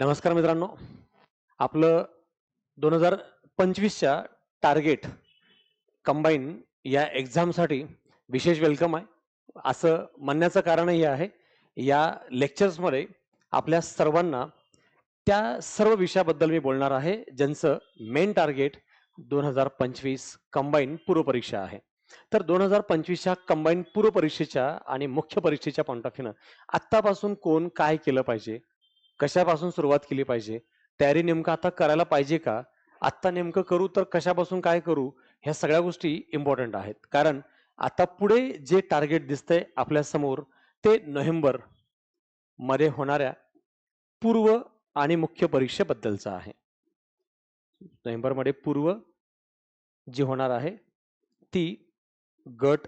नमस्कार मित्रांनो. आपलं दोन हजार पंचवीसच्या टार्गेट कंबाईन या एक्झामसाठी विशेष वेलकम आहे. असं म्हणण्याचं कारणही आहे या लेक्चर्समध्ये आपल्या सर्वांना त्या सर्व विषयाबद्दल मी बोलणार आहे ज्यांचं मेन टार्गेट दोन हजार पंचवीस कंबाईन पूर्वपरीक्षा आहे. तर दोन हजार पंचवीसच्या कंबाईन पूर्वपरीक्षेच्या आणि मुख्य परीक्षेच्या पॉईंट ऑफ व्ह्यूनं आत्तापासून कोण काय केलं पाहिजे कशापासून सुरुवात केली पाहिजे? तयारी नेमकं आता करायला पाहिजे का? आत्ता नेमकं करू तर कशापासून काय करू? ह्या सगळ्या गोष्टी इम्पॉर्टंट आहेत. कारण आता पुढे जे टार्गेट दिसतंय आपल्यासमोर ते नोव्हेंबरमध्ये होणाऱ्या पूर्व आणि मुख्य परीक्षेबद्दलचं आहे. नोव्हेंबरमध्ये पूर्व जी होणार आहे ती गट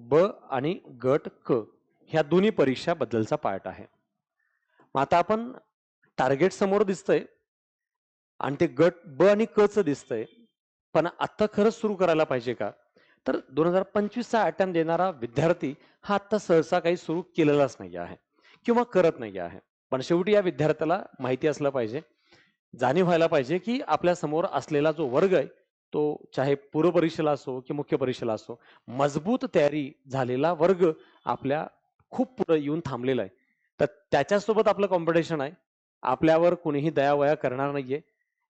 ब आणि गट क ह्या दोन्ही परीक्षाबद्दलचा पार्ट आहे. मग आता आपण टार्गेट समोर दिसतंय आणि ते गट ब आणि क च दिसतंय. पण आत्ता खरंच सुरू करायला पाहिजे का? तर दोन हजार पंचवीसचा अटेम्प्ट देणारा विद्यार्थी हा आत्ता सहसा काही सुरू केलेलाच नाही आहे किंवा करत नाही आहे. पण शेवटी या विद्यार्थ्याला माहिती असलं पाहिजे. जाणीव व्हायला पाहिजे की आपल्यासमोर असलेला जो वर्ग आहे तो चाहे पूर्व परीक्षेला असो की मुख्य परीक्षेला असो मजबूत तयारी झालेला वर्ग आपल्या खूप पुढे येऊन थांबलेला आहे. तर त्याच्यासोबत आपलं कॉम्पिटिशन आहे. आपल्यावर कुणीही दयावया करणार नाहीये.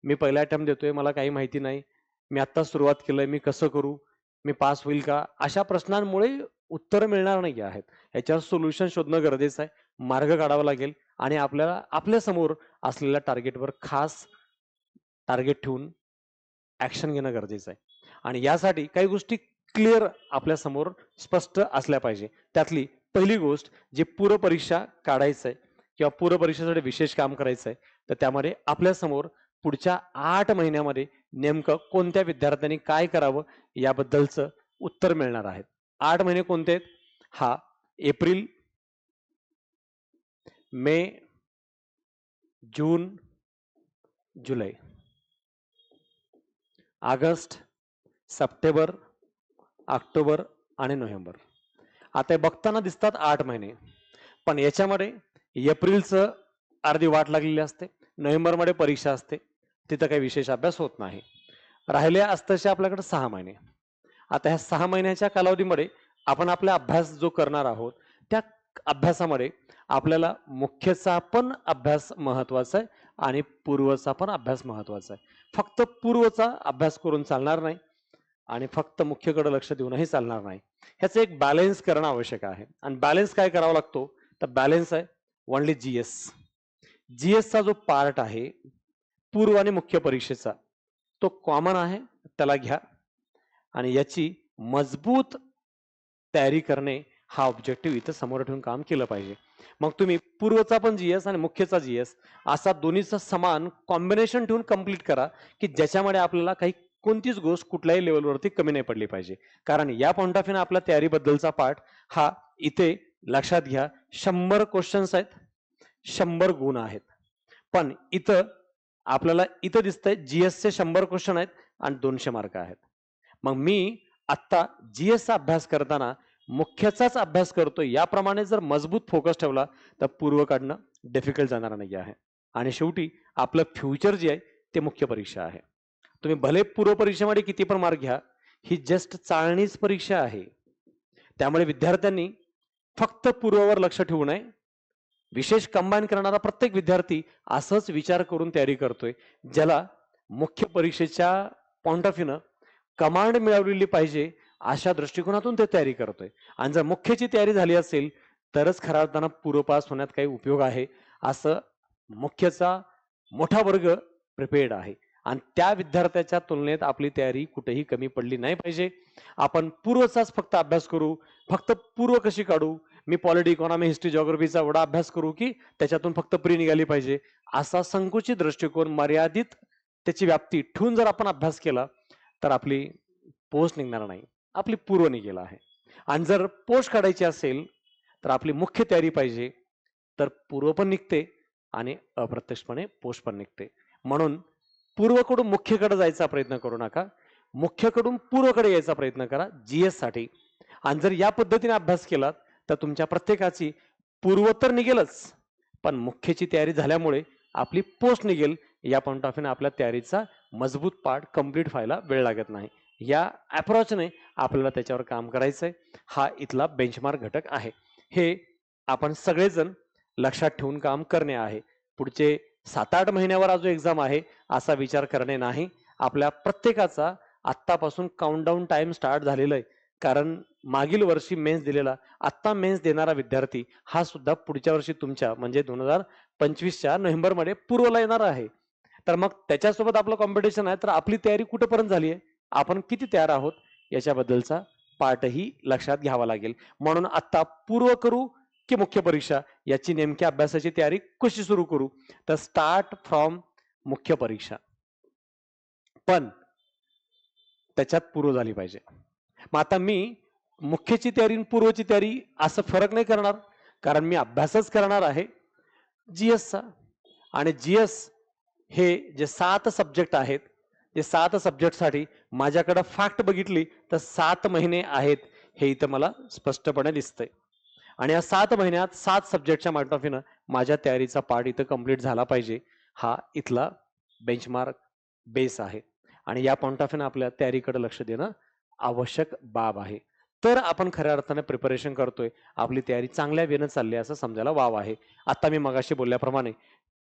मी पहिला अटेम्प्ट देतोय मला काही माहिती नाही. मी आत्ता सुरुवात केलंय मी कसं करू? मी पास होईल का? अशा प्रश्नांमुळे उत्तर मिळणार नाही आहेत. याच्यावर सोल्युशन शोधणं गरजेचं आहे. मार्ग काढावा लागेल आणि आपल्याला आपल्यासमोर असलेल्या टार्गेटवर खास टार्गेट ठेवून ऍक्शन घेणं गरजेचं आहे. आणि यासाठी काही गोष्टी क्लिअर आपल्यासमोर स्पष्ट असल्या पाहिजे. त्यातली पहिली गोष्ट जे पूरपरीक्षा काढायचं आहे किंवा पूरपरीक्षेसाठी विशेष काम करायचं आहे तर त्यामध्ये आपल्यासमोर पुढच्या आठ महिन्यामध्ये नेमकं कोणत्या विद्यार्थ्यांनी काय करावं याबद्दलचं उत्तर मिळणार आहे. आठ महिने कोणते आहेत? हा एप्रिल मे जून जुलै. ऑगस्ट सप्टेंबर ऑक्टोबर आणि नोव्हेंबर. आता हे बघताना दिसतात आठ महिने. पण याच्यामध्ये एप्रिलचं अर्धी वाट लागलेली असते नोव्हेंबरमध्ये परीक्षा असते तिथं काही विशेष अभ्यास होत नाही. राहिले असतसे आपल्याकडे सहा महिने. आता ह्या सहा महिन्याच्या कालावधीमध्ये आपण आपला अभ्यास जो करणार आहोत त्या अभ्यासामध्ये आपल्याला मुख्यचा पण अभ्यास महत्त्वाचा आहे आणि पूर्वचा पण अभ्यास महत्त्वाचा आहे. फक्त पूर्वचा अभ्यास करून चालणार नाही आणि फक्त मुख्यकडे लक्ष देऊनही चालणार नाही. ह्याचं एक बॅलेन्स करणं आवश्यक आहे. आणि बॅलेन्स काय करावा लागतो? तर बॅलेन्स आहे ओनली जीएस जीएसचा जो पार्ट आहे पूर्व आणि मुख्य परीक्षेचा तो कॉमन आहे त्याला घ्या. आणि याची मजबूत तयारी करणे हा ऑब्जेक्टिव्ह इथं समोर ठेवून काम केलं पाहिजे. मग तुम्ही पूर्वचा पण जीएस आणि मुख्यचा जीएस असा दोन्हीचा समान कॉम्बिनेशन ठेवून कंप्लीट करा की ज्याच्यामध्ये आपल्याला काही कोणतीच गोष्ट कुठल्याही लेवलवरती कमी नाही पडली पाहिजे. कारण या पॉईंट ऑफ व्ह्यूने आपल्या तयारीबद्दलचा पाठ हा इथे लक्षात घ्या. शंभर क्वेश्चन्स आहेत. शंभर गुण आहेत. पण इथं आपल्याला इथं दिसतंय जीएसचे शंभर क्वेश्चन आहेत आणि दोनशे मार्क आहेत. मग मी आत्ता जीएसचा अभ्यास करताना मुख्यचाच अभ्यास करतो याप्रमाणे जर मजबूत फोकस ठेवला तर पूर्व काढणं डिफिकल्ट जाणार नाही आहे. आणि शेवटी आपलं फ्युचर जे आहे ते मुख्य परीक्षा आहे. तुम्ही भले पूर्व परीक्षेमध्ये किती पण मार्क घ्या ही जस्ट चाळणीच परीक्षा आहे. त्यामुळे विद्यार्थ्यांनी फक्त पूर्वावर लक्ष ठेवू नये. विशेष कंबाईन करणारा प्रत्येक विद्यार्थी असंच विचार करून तयारी करतोय ज्याला मुख्य परीक्षेच्या पॉइंट ऑफ व्ह्यूनं कमांड मिळवलेली पाहिजे अशा दृष्टिकोनातून ते तयारी करतोय. आणि जर मुख्यची तयारी झाली असेल तरच खऱ्या अर्थानं पूर्वपास होण्यात काही उपयोग आहे असं मुख्यचा मोठा वर्ग प्रिपेअर्ड आहे. आणि त्या विद्यार्थ्याच्या तुलनेत आपली तयारी कुठेही कमी पडली नाही पाहिजे. आपण पूर्वचाच फक्त अभ्यास करू फक्त पूर्व कशी काढू? मी पॉलिटी इकॉनॉमी हिस्ट्री जॉग्रफीचा एवढा अभ्यास करू की त्याच्यातून फक्त प्री निघाली पाहिजे. असा संकुचित दृष्टिकोन मर्यादित त्याची व्याप्ती ठेवून जर आपण अभ्यास केला तर आपली पोस्ट निघणार नाही. आपली पूर्व निघेला आहे. आणि जर पोस्ट काढायची असेल तर आपली मुख्य तयारी पाहिजे तर पूर्व पण निघते आणि अप्रत्यक्षपणे पोस्ट पण निघते. म्हणून पूर्वकडून मुख्यकडे जायचा प्रयत्न करू नका. मुख्यकडून पूर्वकडे यायचा प्रयत्न करा जी साठी. आणि जर या पद्धतीने अभ्यास केलात तर तुमच्या प्रत्येकाची पूर्व तर निघेलच. पण मुख्यची तयारी झाल्यामुळे आपली पोस्ट निघेल. या पॉईंट ऑफ आपल्या तयारीचा मजबूत पार्ट कंप्लीट व्हायला वेळ लागत नाही. या अप्रोचने आपल्याला त्याच्यावर काम करायचं आहे हा इथला बेंचमार्क घटक आहे. हे आपण सगळेजण लक्षात ठेवून काम करणे आहे. पुढचे सात आठ महिन्यावर आज जो एक्झाम आहे असा विचार करणे नाही. आपल्या प्रत्येकाचा आत्तापासून काउंटडाऊन टाइम स्टार्ट झालेला आहे कारण मागील वर्षी मेन्स दिलेला आत्ता मेन्स देणारा विद्यार्थी हा सुद्धा पुढच्या वर्षी तुमच्या म्हणजे दोन हजार पंचवीसच्या नोव्हेंबरमध्ये पूर्वला येणार आहे. तर मग त्याच्यासोबत आपलं कॉम्पिटिशन आहे तर आपली तयारी कुठेपर्यंत झाली आहे? आपण किती तयार आहोत? याच्याबद्दलचा पाठही लक्षात घ्यावा लागेल. म्हणून आत्ता पूर्व करू की मुख्य परीक्षा? याची नेमक्या अभ्यासाची तयारी कशी सुरू करू? तर स्टार्ट फ्रॉम मुख्य परीक्षा. पण त्याच्यात पूर्व झाली पाहिजे. मग आता मी मुख्यची तयारी आणि पूर्वची तयारी असं फरक नाही करणार कारण मी अभ्यासच करणार आहे जी एसचा आणि जी एस हे जे सात सब्जेक्ट आहेत ते सात सब्जेक्टसाठी माझ्याकडं फॅक्ट बघितली तर सात महिने आहेत हे इथं मला स्पष्टपणे दिसतंय. आणि या सात महिन्यात सात सब्जेक्टच्या मार्टॉफीनं माझ्या तयारीचा पार्ट इथं कंप्लीट झाला पाहिजे. हा इथला बेंचमार्क बेस आहे. आणि या पॉईंट ऑफ आपल्या तयारीकडे लक्ष देणं आवश्यक बाब आहे. तर आपण खऱ्या अर्थाने प्रिपरेशन करतोय. आपली तयारी चांगल्या वेनं चालली आहे असं समजायला वाव आहे. आता मी मगाशी बोलल्याप्रमाणे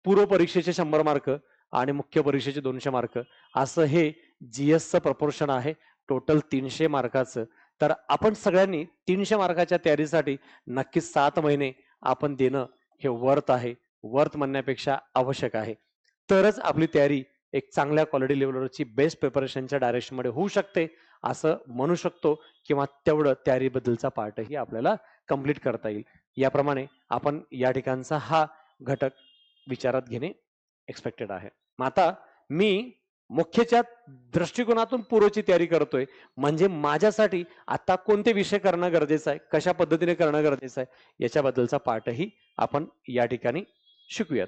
पूर्व परीक्षेचे शंभर मार्क आणि मुख्य परीक्षेचे दोनशे मार्क असं हे जीएसचं प्रपोर्शन आहे. टोटल तीनशे मार्काचं तर आपण सगळ्यांनी तीनशे मार्काच्या तयारीसाठी नक्कीच सात महिने आपण देणं हे वर्थ आहे. वर्थ म्हणण्यापेक्षा आवश्यक आहे. तरच आपली तयारी एक चांगल्या क्वालिटी लेवलवरची बेस्ट प्रिपरेशनच्या डायरेक्शनमध्ये होऊ शकते असं म्हणू शकतो किंवा तेवढं तयारीबद्दलचा पार्टही आपल्याला कंप्लीट करता येईल. याप्रमाणे आपण या ठिकाणचा हा घटक विचारात घेणे एक्सपेक्टेड आहे. मग आता मी मुख्यच्या दृष्टिकोनातून पूर्वची तयारी करतोय. म्हणजे माझ्यासाठी आता कोणते विषय करणं गरजेचं आहे? कशा पद्धतीने करणं गरजेचं आहे? याच्याबद्दलचा पाठही आपण या ठिकाणी शिकूयात.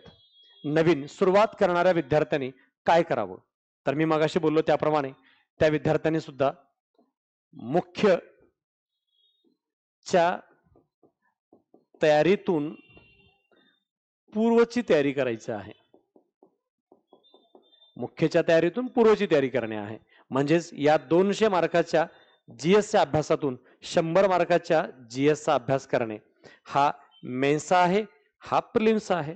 नवीन सुरुवात करणाऱ्या विद्यार्थ्यांनी काय करावं? तर मी मगाशी बोललो त्याप्रमाणे त्या विद्यार्थ्यांनी सुद्धा मुख्य च्या तयारीतून पूर्वची तयारी करायची आहे. मुख्यच्या तयारीतून पूर्वची तयारी करणे आहे. म्हणजेच या दोनशे मार्काच्या जीएसच्या अभ्यासातून शंभर मार्काच्या जीएसचा अभ्यास करणे. हा मेन्सचा आहे हा प्रिलिम्सचा आहे.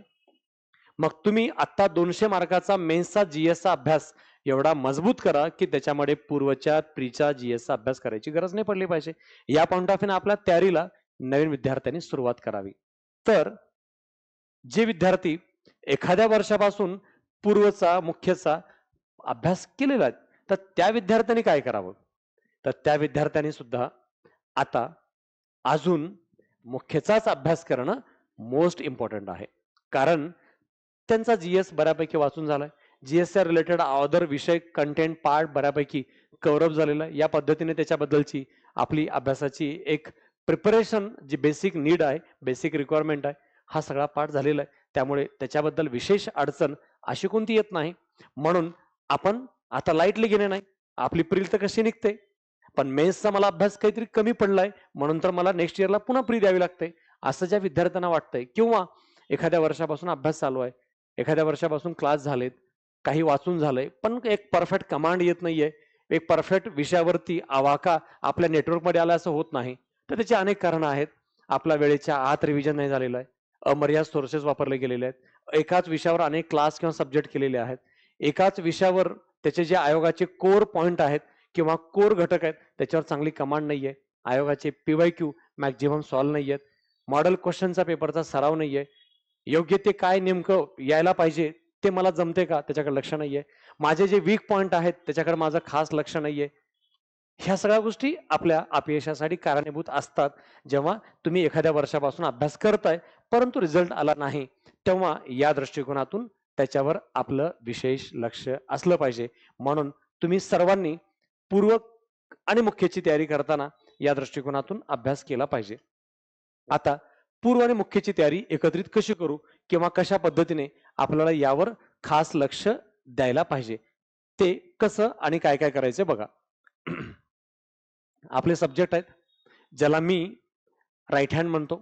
मग तुम्ही आता दोनशे मार्काचा मेन्सचा जीएसचा अभ्यास एवढा मजबूत करा की त्याच्यामध्ये पूर्वच्या प्रीचा जीएसचा अभ्यास करायची गरज नाही पडली पाहिजे. या पॉईंट ऑफ आपल्या तयारीला नवीन विद्यार्थ्यांनी सुरुवात करावी. तर जे विद्यार्थी एखाद्या वर्षापासून पूर्वचा मुख्यचा अभ्यास केलेला आहे. तर त्या विद्यार्थ्यांनी काय करावं? तर त्या विद्यार्थ्यांनी सुद्धा आता अजून मुख्यचाच अभ्यास करणं मोस्ट इम्पॉर्टंट आहे. कारण त्यांचा जी एस बऱ्यापैकी वाचून झालाय. जी जीएसच्या रिलेटेड अदर विषय कंटेंट पार्ट बऱ्यापैकी कव्हरअप झालेला आहे. या पद्धतीने त्याच्याबद्दलची आपली अभ्यासाची एक प्रिपरेशन जी बेसिक नीड आहे बेसिक रिक्वायरमेंट आहे हा सगळा पार्ट झालेला आहे. त्यामुळे त्याच्याबद्दल विशेष अडचण अशी कोणती येत नाही. म्हणून आपण आता लाईटली घेणे नाही. आपली प्रिल तर कशी निघते? पण मेन्सचा मला अभ्यास काहीतरी कमी पडलाय. म्हणून तर मला नेक्स्ट इयरला पुन्हा प्री द्यावी लागते. असं ज्या विद्यार्थ्यांना वाटतंय. किंवा एखाद्या वर्षापासून अभ्यास चालू आहे. एखाद्या वर्षापासून क्लास झालेत. काही वाचून झालंय. पण एक परफेक्ट कमांड येत नाहीये. एक परफेक्ट विषयावरती आवाका आपल्या नेटवर्कमध्ये आला असं होत नाही. तर त्याची अनेक कारणं आहेत. आपल्या वेळेच्या आत रिव्हिजन नाही झालेलं आहे. अमर्याद सोर्सेस वापरले गेलेले आहेत. एकाच विषयावर अनेक क्लास किंवा सब्जेक्ट केलेले आहेत. एकाच विषयावर त्याचे जे आयोगाचे कोर पॉइंट आहेत किंवा कोर घटक आहेत त्याच्यावर चांगली कमांड नाहीये. आयोगाचे पीवाय क्यू मॅक्झिमम सॉल्व नाही आहेत मॉडेल क्वेश्चनचा पेपरचा सराव नाहीये. योग्य ते काय नेमकं यायला पाहिजे ते मला जमते का त्याच्याकडे लक्ष नाहीये. माझे जे वीक पॉइंट आहेत त्याच्याकडे माझं खास लक्ष नाहीये. ह्या सगळ्या गोष्टी आपल्या अपयशासाठी कारणीभूत असतात. जेव्हा तुम्ही एखाद्या वर्षापासून अभ्यास करताय परंतु रिझल्ट आला नाही तेव्हा या दृष्टिकोनातून त्याच्यावर आपलं विशेष लक्ष असलं पाहिजे. म्हणून तुम्ही सर्वांनी पूर्व आणि मुख्यची तयारी करताना या दृष्टिकोनातून अभ्यास केला पाहिजे. आता पूर्व आणि मुख्यची तयारी एकत्रित कशी करू किंवा कशा पद्धतीने आपल्याला यावर खास लक्ष द्यायला पाहिजे? ते कसं आणि काय काय करायचं बघा. आपले सब्जेक्ट आहेत ज्याला मी राईट हँड म्हणतो.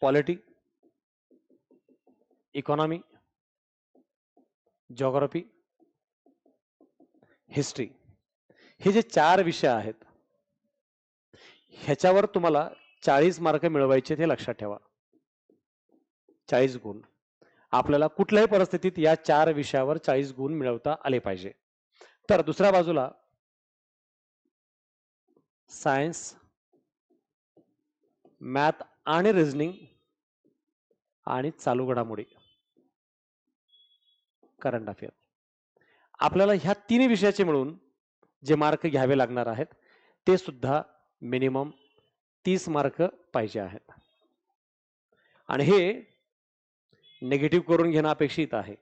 पॉलिटी इकॉनॉमी जॉग्रफी हिस्ट्री हे जे चार विषय आहेत ह्याच्यावर तुम्हाला चाळीस मार्क मिळवायचे हे लक्षात ठेवा. चाळीस गुण. आपल्याला कुठल्याही परिस्थितीत या चार विषयावर चाळीस गुण मिळवता आले पाहिजे. तर दुसऱ्या बाजूला सायन्स मॅथ आणि रिझनिंग आणि चालू घडामोडी. Current affair. आपल्याला ह्या तिन्ही विषयाचे मिळून जे मार्क घ्यावे लागणार आहेत ते सुद्धा मिनिमम तीस मार्क पाहिजे आहेत. आणि हे निगेटिव्ह करून घेणं अपेक्षित आहे.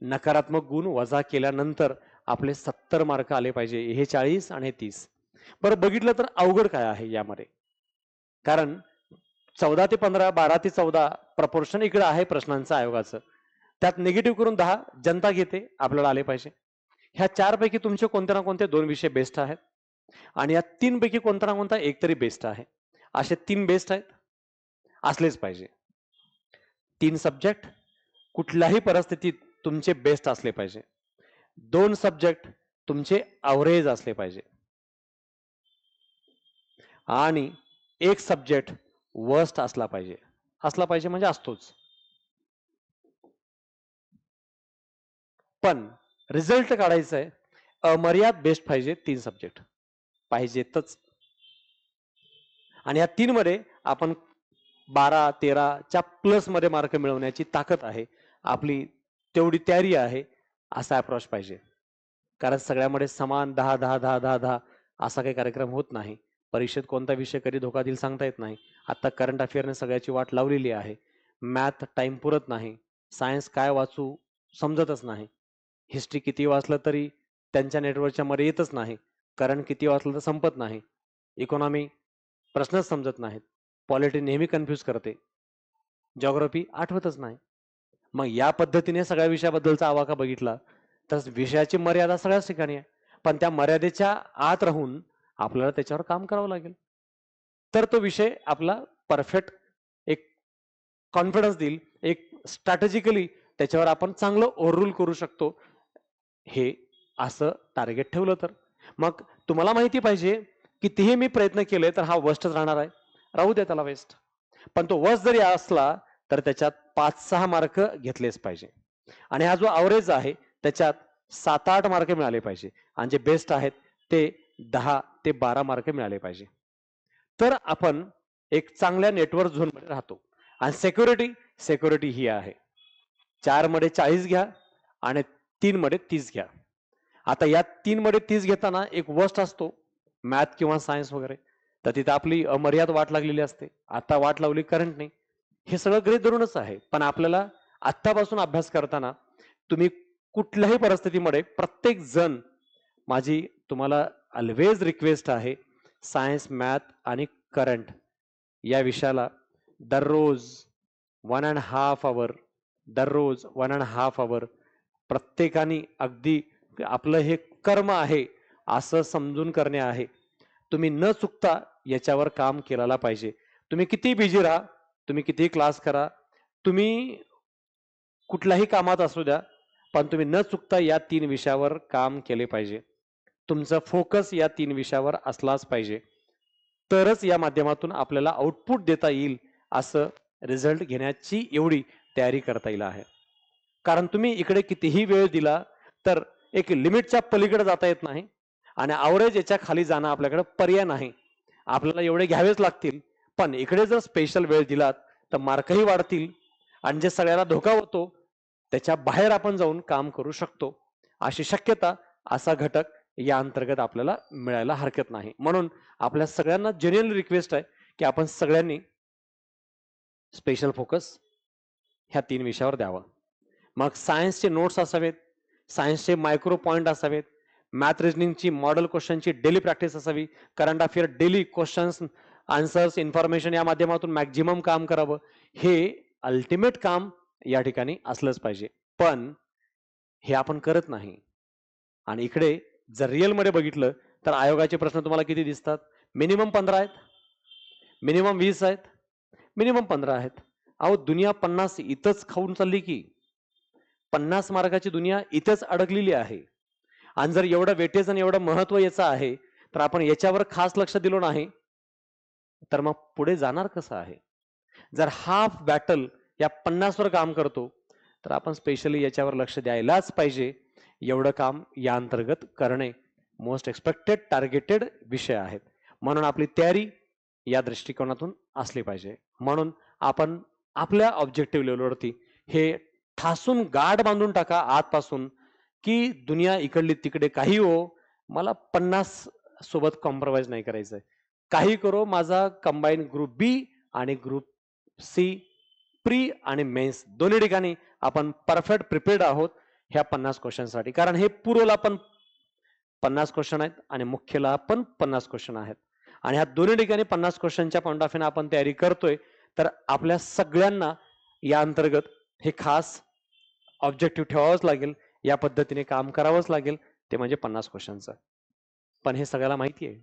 नकारात्मक गुण वजा केल्यानंतर आपले सत्तर मार्क आले पाहिजे हे चाळीस आणि हे तीस. बरं बघितलं तर अवघड काय आहे यामध्ये? कारण चौदा ते पंधरा बारा ते चौदा प्रपोर्शन इकडं आहे प्रश्नांचं आयोगाचं. त्यात निगेटिव्ह करून दहा जनता घेते आपल्याला आले पाहिजे. ह्या चारपैकी तुमचे कोणत्या ना कोणते दोन विषय बेस्ट आहेत? आणि या तीनपैकी कोणता ना कोणता एक तरी बेस्ट आहे. असे तीन बेस्ट आहेत असलेच पाहिजे. तीन सब्जेक्ट कुठल्याही परिस्थितीत तुमचे बेस्ट असले पाहिजे. दोन सब्जेक्ट तुमचे अवरेज असले पाहिजे. आणि एक सब्जेक्ट वर्स्ट असला पाहिजे. असला पाहिजे म्हणजे असतोच. पण रिझल्ट काढायचा आहे अमर्याद बेस्ट पाहिजे तीन सब्जेक्ट पाहिजेतच. आणि या तीन मध्ये आपण बारा तेराच्या प्लसमध्ये मार्क मिळवण्याची ताकद आहे. आपली तेवढी तयारी आहे असा अप्रोच पाहिजे. कारण सगळ्यामध्ये समान दहा दहा दहा दहा दहा असा काही कार्यक्रम होत नाही. परीक्षेत कोणता विषय कधी धोका देईल सांगता येत नाही. आता करंट अफेअरने सगळ्याची वाट लावलेली आहे. मॅथ टाइम पुरत नाही. सायन्स काय वाचू समजतच नाही. हिस्ट्री किती वाचलं तरी त्यांच्या नेटवर्कच्या मध्ये येतच नाही. करंट किती वाचलं तर संपत नाही. इकॉनॉमी प्रश्नच समजत नाहीत. पॉलिटी नेहमी कन्फ्यूज करते. जॉग्रफी आठवतच नाही. मग या पद्धतीने सगळ्या विषयाबद्दलचा आवाका बघितला तर विषयाची मर्यादा सगळ्याच ठिकाणी आहे. पण त्या मर्यादेच्या आत राहून आपल्याला त्याच्यावर काम करावं लागेल. तर तो विषय आपला परफेक्ट एक कॉन्फिडन्स देईल एक स्ट्रॅटेजिकली त्याच्यावर आपण चांगलं ओव्हररूल करू शकतो. हे असं टार्गेट ठेवलं तर. मग तुम्हाला माहिती पाहिजे कितीही मी प्रयत्न केले तर हा वस्टच राहणार आहे. राहू द्या त्याला वेस्ट पण तो वस्ट जरी असला तर त्याच्यात पाच सहा मार्क घेतलेच पाहिजे. आणि हा जो अवरेज आहे त्याच्यात सात आठ मार्क मिळाले पाहिजे. आणि जे बेस्ट आहेत ते दहा ते बारा मार्क मिळाले पाहिजे. तर आपण एक चांगल्या नेटवर्क झोनमध्ये राहतो. आणि सेक्युरिटी सेक्युरिटी ही आहे. चारमध्ये चाळीस घ्या आणि तीन मध्ये तीस घ्या. आता या तीन मध्ये तीस घेताना एक वस्ट असतो मॅथ किंवा सायन्स वगैरे. तर तिथे आपली अमर्याद वाट लागलेली असते. आता वाट लावली करंट नाही. हे सगळं ग्रेट धरूनच आहे. पण आपल्याला आत्तापासून अभ्यास करताना तुम्ही कुठल्याही परिस्थितीमध्ये प्रत्येक जण माझी तुम्हाला ऑलवेज रिक्वेस्ट आहे सायन्स मॅथ आणि करंट या विषयाला दररोज वन अँड हाफ आवर दररोज वन अँड हाफ आवर प्रत्येकाने अगदी आपलं हे कर्म आहे असं समजून करणे आहे. तुम्ही न चुकता याच्यावर काम केलेला पाहिजे. तुम्ही किती बिझी राहा तुम्ही किती क्लास करा तुम्ही कुठल्याही कामात असू द्या पण तुम्ही न चुकता या तीन विषयावर काम केले पाहिजे. तुमचा फोकस या तीन विषयावर असलाच पाहिजे. तरच या माध्यमातून आपल्याला आउटपुट देता येईल असं रिझल्ट घेण्याची एवढी तयारी करता येईल आहे. कारण तुम्ही इकडे कितीही वेळ दिला तर एक लिमिटच्या पलीकडे जाता येत नाही आणि आवरेज याच्या खाली जाणं आपल्याकडे पर्याय नाही. आपल्याला एवढे घ्यावेच लागतील पण इकडे जर स्पेशल वेळ दिलात तर मार्कही वाढतील आणि जे सगळ्याला धोका होतो त्याच्या बाहेर आपण जाऊन काम करू शकतो. अशी शक्यता असा घटक या अंतर्गत आपल्याला मिळायला हरकत नाही. म्हणून आपल्या सगळ्यांना जेन्युअन रिक्वेस्ट आहे की आपण सगळ्यांनी स्पेशल फोकस ह्या तीन विषयावर द्यावा. मग सायन्सचे नोट्स असावेत सायन्सचे मायक्रो पॉईंट असावेत मॅथ रिजनिंगची मॉडेल क्वेश्चनची डेली प्रॅक्टिस असावी current affair daily questions answers information या माध्यमातून मॅक्झिमम काम करावं हे अल्टिमेट काम या ठिकाणी असलंच पाहिजे. पण हे आपण करत नाही. आणि इकडे जर रिअलमध्ये बघितलं तर आयोगाचे प्रश्न तुम्हाला किती दिसतात? मिनिमम पंधरा आहेत. मिनिमम वीस आहेत. मिनिमम पंधरा आहेत. अहो दुनिया पन्नास इथंच खाऊन चालली की. पन्नास मार्काची दुनिया इथंच अडकलेली आहे. आणि जर एवढं वेटेज आणि एवढं महत्त्व याचं आहे तर आपण याच्यावर खास लक्ष दिलो नाही तर मग पुढे जाणार कसं आहे? जर हाफ बॅटल या पन्नासवर काम करतो तर आपण स्पेशली याच्यावर लक्ष द्यायलाच पाहिजे. एवढं काम या अंतर्गत करणे मोस्ट एक्सपेक्टेड टार्गेटेड विषय आहेत. म्हणून आपली तयारी या दृष्टिकोनातून असली पाहिजे. म्हणून आपण आपल्या ऑब्जेक्टिव्ह लेवलवरती हे ठासून गाठ बांधून टाका आजपासून की दुनिया इकडली तिकडे काही हो मला पन्नास सोबत कॉम्प्रोमाइज नाही आहे काही करो माझा कंबाईन ग्रुप बी आणि ग्रुप सी प्री आणि मेन्स दोन्ही ठिकाणी आपण परफेक्ट प्रिपेअर्ड आहोत. ह्या पन्नास क्वेश्चनसाठी. कारण हे पूर्वला पण पन्नास क्वेश्चन आहेत आणि मुख्यला पण पन्नास क्वेश्चन आहेत. आणि ह्या दोन्ही ठिकाणी पन्नास क्वेश्चनच्या पॉईंट ऑफ आपण तयारी करतोय तर आपल्या सगळ्यांना या अंतर्गत हे खास ऑब्जेक्टिव्ह ठेवावंच लागेल या पद्धतीने काम करावंच लागेल ते म्हणजे पन्नास क्वेश्चनचं. पण हे सगळ्याला माहिती आहे.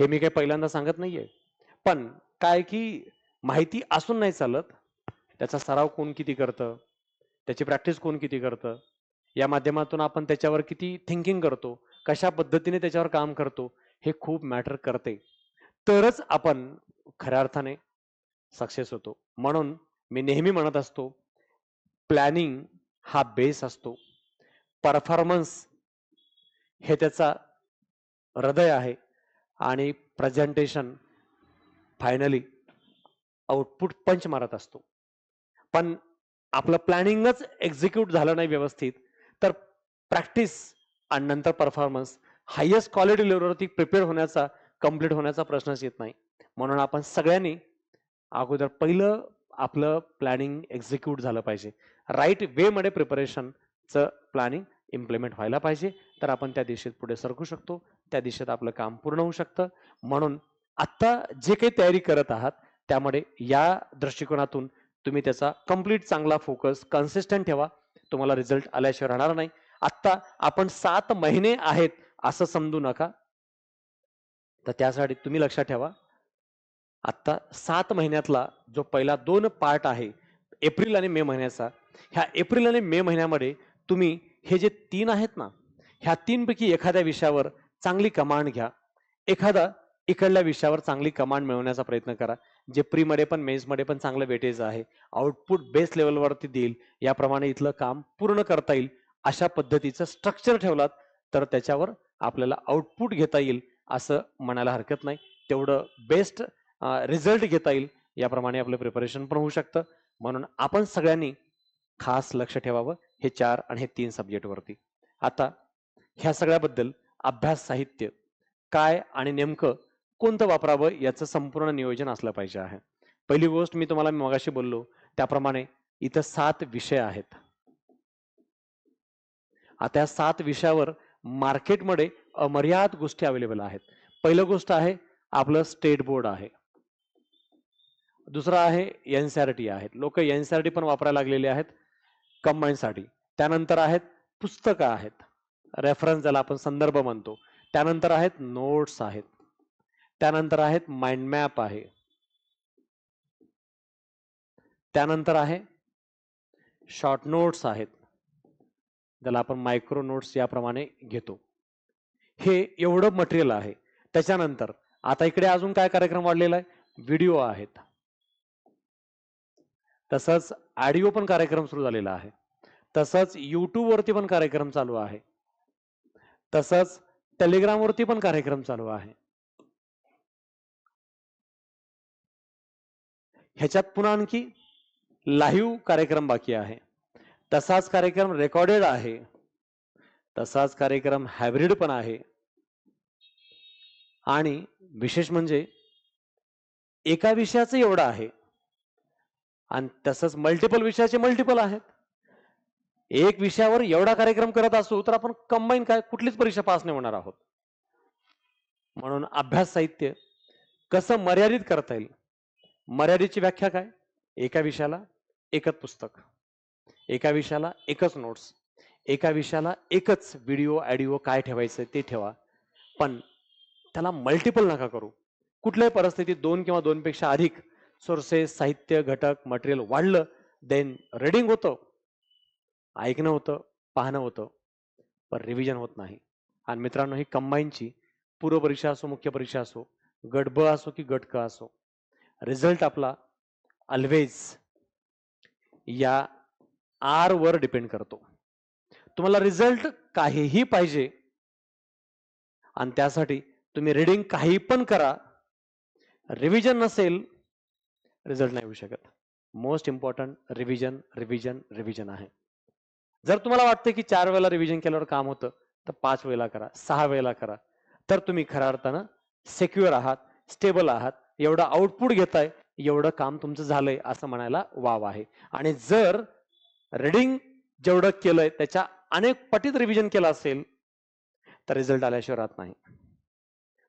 हे मी काही पहिल्यांदा सांगत नाहीये. पण काय की माहिती असून नाही चालत त्याचा सराव कोण किती करतं? त्याची प्रॅक्टिस कोण किती करतं? या माध्यमातून आपण त्याच्यावर किती थिंकिंग करतो? कशा पद्धतीने त्याच्यावर काम करतो? हे खूप मॅटर करते. तरच आपण खऱ्या अर्थाने सक्सेस होतो. म्हणून मी नेहमी म्हणत असतो प्लॅनिंग हा बेस असतो. परफॉर्मन्स हे त्याचा हृदय आहे आणि प्रेझेंटेशन फायनली आउटपुट पंच मारत असतो. पण आपलं प्लॅनिंगच एक्झिक्यूट झालं नाही व्यवस्थित तर प्रॅक्टिस आणि नंतर परफॉर्मन्स हायेस्ट क्वालिटी लेवलवरती प्रिपेअर होण्याचा कंप्लीट होण्याचा प्रश्नच येत नाही. म्हणून आपण सगळ्यांनी अगोदर पहिलं आपलं प्लॅनिंग एक्झिक्यूट झालं पाहिजे. राईट वेमध्ये प्रिपरेशनचं प्लॅनिंग इम्प्लिमेंट व्हायला पाहिजे. तर आपण त्या दिशेत पुढे सरकू शकतो. त्या दिशेत आपलं काम पूर्ण होऊ शकतं. म्हणून आत्ता जे काही तयारी करत आहात त्यामध्ये या दृष्टिकोनातून तुम्ही त्याचा कंप्लीट चांगला फोकस कन्सिस्टंट ठेवा. तुम्हाला रिझल्ट आल्याशिवाय राहणार नाही. आत्ता आपण सात महिने आहेत असं समजू नका. तर त्यासाठी तुम्ही लक्षात ठेवा. आत्ता सात महिन्यातला जो पहिला दोन पार्ट आहे एप्रिल आणि मे महिन्याचा ह्या एप्रिल आणि मे महिन्यामध्ये तुम्ही हे जे तीन आहेत ना ह्या तीनपैकी एखाद्या विषयावर चांगली कमांड घ्या. एखादा इकडल्या विषयावर चांगली कमांड मिळवण्याचा प्रयत्न करा. जे प्रीमध्ये पण मेन्समध्ये पण चांगलं वेटेज आहे. आउटपुट बेस लेवलवरती देईल. याप्रमाणे इथलं काम पूर्ण करता येईल. अशा पद्धतीचं स्ट्रक्चर ठेवलात तर त्याच्यावर आपल्याला आउटपुट घेता येईल असं म्हणायला हरकत नाही. तेवढं बेस्ट रिझल्ट घेता येईल. याप्रमाणे आपलं प्रिपरेशन पण होऊ शकतं. म्हणून आपण सगळ्यांनी खास लक्ष ठेवावं हे चार आणि हे तीन सब्जेक्टवरती आता ह्या सगळ्याबद्दल अभ्यास साहित्य काय आणि नेमकं कोणतं वापरावं याचं संपूर्ण नियोजन असलं पाहिजे आहे. पहिली गोष्ट मी तुम्हाला मगाशी बोललो त्याप्रमाणे इथं सात विषय आहेत. आता या सात विषयावर मार्केटमध्ये अमर्याद गोष्टी अवेलेबल आहेत. पहिलं गोष्ट आहे आपलं स्टेट बोर्ड आहे. दुसरं आहे एनसीआरटी आहेत. लोक एनसीआरटी पण वापरायला लागलेले आहेत कंबाईनसाठी त्यानंतर आहेत पुस्तकं आहेत. रेफरन्स ज्याला आपण संदर्भ म्हणतो. त्यानंतर आहेत नोट्स आहेत. त्यानंतर आहेत माइंड मॅप आहे. त्यानंतर आहे शॉर्ट नोट्स आहेत. ज्याला आपण मायक्रो नोट्स याप्रमाणे घेतो. हे एवढं मटेरियल आहे. त्याच्यानंतर आता इकडे अजून काय कार्यक्रम वाढलेला आहे? व्हिडिओ आहेत. तसंच ऑडिओ पण कार्यक्रम सुरू झालेला आहे. तसंच युट्यूब वरती पण कार्यक्रम चालू आहे. तसंच टेलिग्रामवरती पण कार्यक्रम चालू आहे. ह्याच्यात पुन्हा आणखी लाईव्ह कार्यक्रम बाकी आहे. तसाच कार्यक्रम रेकॉर्डेड आहे. तसाच कार्यक्रम हायब्रिड पण आहे. आणि विशेष म्हणजे एका विषयाचं एवढं आहे. आणि तसंच मल्टिपल विषयाचे मल्टिपल आहेत. एक विषयावर एवढा कार्यक्रम करत असू तर आपण कंबाईन काय कुठलीच परीक्षा पास नाही होणार आहोत. म्हणून अभ्यास साहित्य कसं मर्यादित करता येईल? मर्यादेची व्याख्या काय? एका विषयाला एकच पुस्तक. एका विषयाला एकच नोट्स एका विषयाला एकच व्हिडिओ ऑडिओ काय ठेवायचं ते ठेवा. पण त्याला मल्टिपल नका करू. कुठल्याही परिस्थितीत दोन किंवा दोनपेक्षा अधिक सोर्सेस साहित्य घटक मटेरियल वाढलं देन रिडिंग होतं ऐकणं होतं पाहणं होतं पण रिव्हिजन होत नाही. आणि मित्रांनो ही कंबाईनची पूर्व परीक्षा असो मुख्य परीक्षा असो गट ब असो की गट क असो रिझल्ट आपला ऑलवेज या आर वर डिपेंड करतो. तुम्हाला रिझल्ट काहीही पाहिजे आणि त्यासाठी तुम्ही रिडिंग काही पण करा रिव्हिजन नसेल रिझल्ट नाही येऊ शकत. Most important revision revision revision आहे. जर तुम्हाला वाटतं की चार वेळेला रिव्हिजन केल्यावर काम होतं तर पाच वेळेला करा सहा वेळेला करा. तर तुम्ही खऱ्या अर्थानं सेक्युअर आहात स्टेबल आहात. एवढं आउटपुट घेताय एवढं काम तुमचं झालंय असं म्हणायला वाव आहे. आणि जर रिडिंग जेवढं केलंय त्याच्या अनेक पटीत रिव्हिजन केलं असेल तर रिझल्ट आल्याशिवाय राहत नाही.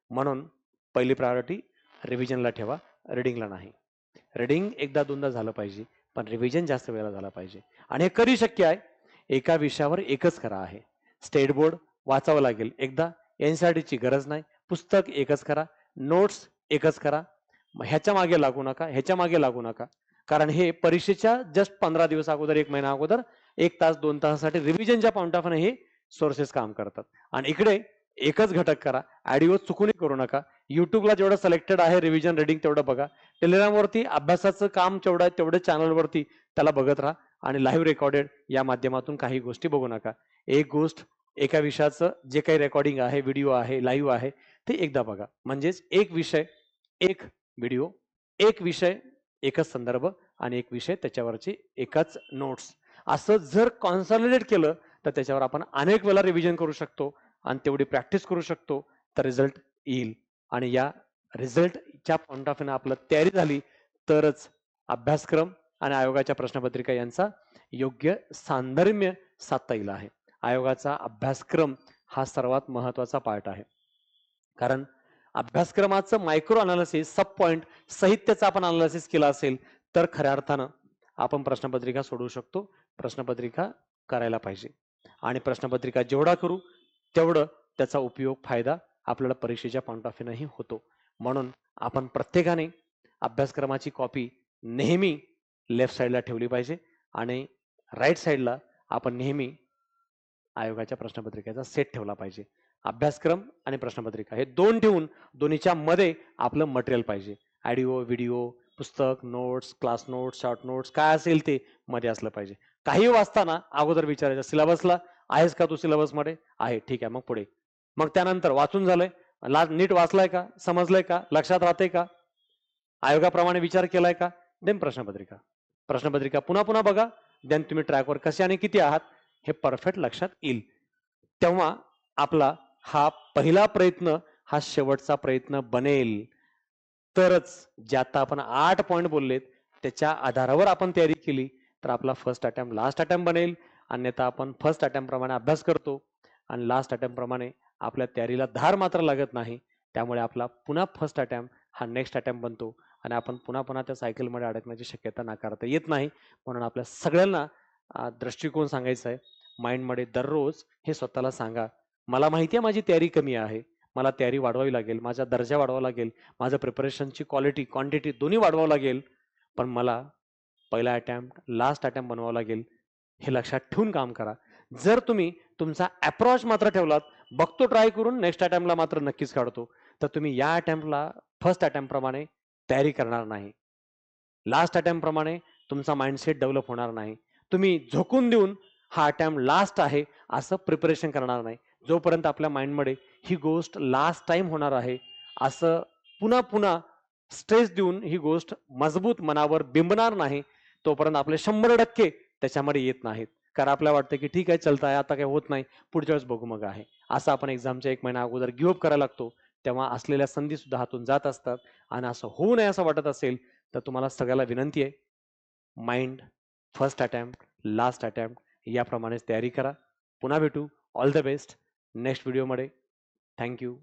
म्हणून पहिली प्रायोरिटी रिव्हिजनला ठेवा रिडिंगला नाही. रिडिंग एकदा दोनदा झालं पाहिजे पण रिव्हिजन जास्त वेळेला झालं पाहिजे. आणि हे कधी शक्य आहे? एका विषयावर एकच करा आहे. स्टेट बोर्ड वाचावं लागेल. एकदा एनसीआरटीची गरज नाही. पुस्तक एकच करा. नोट्स एकच करा. ह्याच्या मागे लागू नका ह्याच्या मागे लागू नका. कारण हे परीक्षेच्या जस्ट पंधरा दिवस अगोदर एक महिना अगोदर एक तास दोन तासासाठी रिव्हिजनच्या पॉईंट ऑफ हे सोर्सेस काम करतात. आणि इकडे एकच घटक करा ऑडिओ चुकूनही करू नका. युट्यूबला जेवढं सिलेक्टेड आहे रिव्हिजन रिडिंग तेवढं बघा. टेलिग्रामवरती अभ्यासाचं काम जेवढं आहे तेवढं चॅनलवरती त्याला बघत राहा. आणि लाईव्ह रेकॉर्डेड या माध्यमातून काही गोष्टी बघू नका. एक गोष्ट एका विषयाचं जे काही रेकॉर्डिंग आहे व्हिडिओ आहे लाईव्ह आहे ते एकदा बघा. म्हणजेच एक विषय एक व्हिडिओ एक विषय एकच संदर्भ आणि एक विषय त्याच्यावरची एकच नोट्स असं जर कॉन्सॉलिडेट केलं तर त्याच्यावर आपण अनेक वेळा रिव्हिजन करू शकतो आणि तेवढी प्रॅक्टिस करू शकतो तर रिझल्ट येईल. आणि या रिझल्टच्या पॉईंट ऑफ आपलं तयारी झाली तरच अभ्यासक्रम आणि आयोगाच्या प्रश्नपत्रिका यांचा योग्य सांधर्म्य साधता येईल आहे. आयोगाचा अभ्यासक्रम हा सर्वात महत्त्वाचा पार्ट आहे. कारण अभ्यासक्रमाचं मायक्रो अनालिसिस सब पॉइंट साहित्याचं आपण अनालिसिस केलं असेल तर खऱ्या अर्थानं आपण प्रश्नपत्रिका सोडवू शकतो. प्रश्नपत्रिका करायला पाहिजे. आणि प्रश्नपत्रिका जेवढा करू तेवढं त्याचा उपयोग फायदा आपल्याला परीक्षेच्या पॉईंट ऑफ व्ह्यूनही होतो. म्हणून आपण प्रत्येकाने अभ्यासक्रमाची कॉपी नेहमी लेफ्ट साईडला ठेवली पाहिजे आणि राईट साईडला आपण नेहमी आयोगाच्या प्रश्नपत्रिकेचा सेट ठेवला पाहिजे. अभ्यासक्रम आणि प्रश्नपत्रिका. हे दोन ठेवून दोन्हीच्या मध्ये आपलं मटेरियल पाहिजे. ऑडिओ व्हिडिओ पुस्तक notes class notes short notes काय असेल ते मध्ये असलं पाहिजे. काही वाचताना अगोदर विचारायचं सिलेबसला आहेस का तू सिलेबसमध्ये आहे. ठीक आहे. मग पुढे. मग त्यानंतर वाचून झालंय. ला नीट वाचलाय का? समजलंय का? लक्षात राहते का? आयोगाप्रमाणे विचार केलाय का? देन प्रश्नपत्रिका. प्रश्नपत्रिका पुन्हा पुन्हा बघा. देन तुम्ही ट्रॅकवर कसे आणि किती आहात हे परफेक्ट लक्षात येईल. तेव्हा आपला हा पहिला प्रयत्न हा शेवटचा प्रयत्न बनेल. तरच जे आता आपण आठ पॉईंट बोललेत त्याच्या आधारावर आपण तयारी केली तर आपला फर्स्ट अटेम्प्ट लास्ट अटेम्प्ट बनेल. अन्यथा आपण फर्स्ट अटेम्प्ट प्रमाणे अभ्यास करतो आणि लास्ट अटेम्प्ट प्रमाणे आपल्या तयारीला धार मात्र लागत नाही. त्यामुळे आपला पुन्हा फर्स्ट अटेम्प्ट हा नेक्स्ट अटेम्प्ट बनतो आणि आपण पुन्हा पुन्हा त्या सायकलमध्ये अडकण्याची शक्यता नाकारता येत नाही. म्हणून आपल्या सगळ्यांना दृष्टिकोन सांगायचा आहे माइंडमध्ये दररोज हे स्वतःला सांगा. मला माहिती आहे माझी तयारी कमी आहे. मला तयारी वाढवावी लागेल. माझा दर्जा वाढवावा लागेल. माझं प्रिपरेशनची क्वालिटी क्वांटिटी दोन्ही वाढवावं लागेल. पण मला पहिला अटेम्प्ट लास्ट अटेम्प्ट बनवावं लागेल हे लक्षात ठेवून काम करा. जर तुम्ही तुमचा अप्रोच मात्र ठेवलात बघतो ट्राय करून नेक्स्ट अटेम्प्टला मात्र नक्कीच काढतो तर तुम्ही या अटेम्प्टला फर्स्ट अटेम्प्टप्रमाणे तयारी करणार नाही. लास्ट अटेम्प्टप्रमाणे तुमचा माइंडसेट डेव्हलप होणार नाही. तुम्ही झोकून देऊन हा अटेम्प्ट लास्ट आहे असं प्रिपरेशन करणार नाही. जोपर्यंत आपल्या माइंडमध्ये ही गोष्ट लास्ट टाइम होणार आहे असं पुन्हा पुन्हा स्ट्रेस देऊन ही गोष्ट मजबूत मनावर बिंबणार नाही तोपर्यंत आपले शंभर टक्के त्याच्यामध्ये येत नाहीत. कारण आपल्याला वाटतं की ठीक आहे चलत आहे आता काही होत नाही पुढच्या वेळेस बघू मग आहे. असं आपण एक्झामच्या एक महिना अगोदर गिव्हअप करायला लागतो तेव्हा असलेल्या संधी सुद्धा हातून जात असतात. आणि असं होऊ नये असं वाटत असेल तर तुम्हाला सगळ्याला विनंती आहे mind first attempt last attempt याप्रमाणेच तयारी करा. पुन्हा भेटू. ऑल द बेस्ट नेक्स्ट व्हिडिओमध्ये. Thank you